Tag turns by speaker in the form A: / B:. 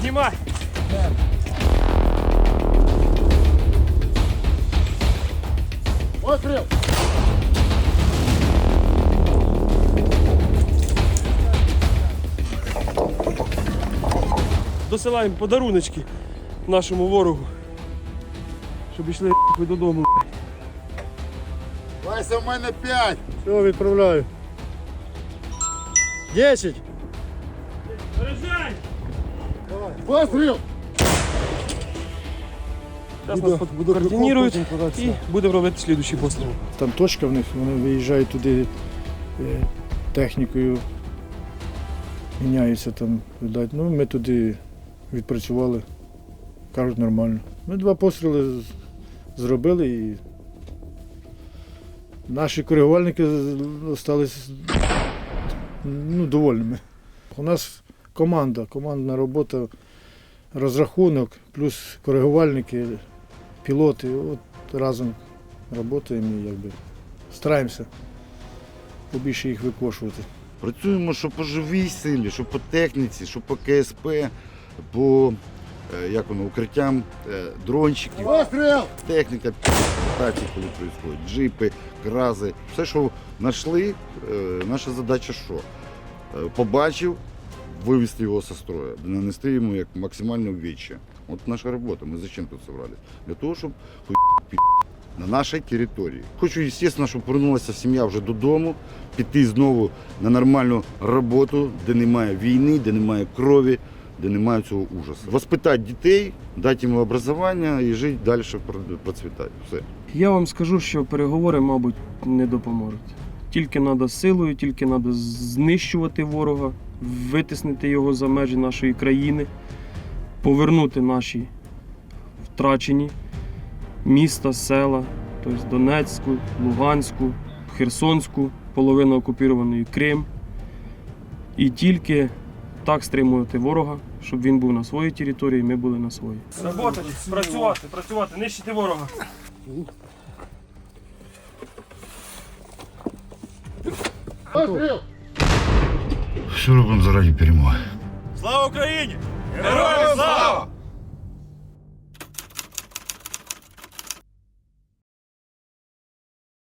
A: Піднімай!
B: Постріл!
A: Досилаємо подаруночки нашому ворогу. Щоб йшли ви додому.
B: Вася, в мене 5.
C: Все, відправляю. 10.
A: Заряджай!
B: Постріл!
A: Зараз
C: Буду-
A: нас
C: буду
A: координірують і будемо робити слідуючий постріл.
C: Там точка в них, вони виїжджають туди е, технікою, міняються там, видать. Ну, ми туди відпрацювали. Кажуть, нормально. Ми два постріли зробили і наші коригувальники залишилися ну, довольними. У нас команда, командна робота, розрахунок, плюс коригувальники, пілоти. От разом працюємо і якби стараємося побільше їх викошувати.
D: Працюємо що по живій силі, що по техніці, що по КСП, по е, як воно, укриттям е, дрончиків, техніка, презентації, коли відбувають, джипи, крази. Все, що знайшли, е, наша задача що? Побачив, вивести його зі строю, нанести йому як максимальне ввіччя. От наша робота. Ми зачем тут зібрались? Для того, пі- на нашій території. Хочу, звісно, щоб повернулася сім'я вже додому, піти знову на нормальну роботу, де немає війни, де немає крові, де немає цього ужасу. Воспитати дітей, дати їм образування і жити далі процвітати. Все.
A: Я вам скажу, що переговори, мабуть, не допоможуть. Тільки треба силою, тільки треба знищувати ворога, витиснити його за межі нашої країни, повернути наші втрачені міста, села, тобто Донецьку, Луганську, Херсонську, половину окупованої Крим. І тільки так стримувати ворога, щоб він був на своїй території, ми були на своїй. Роботати, працювати, працювати, нищити ворога.
D: Все робимо заради перемоги.
A: Слава Україні! Героям слава!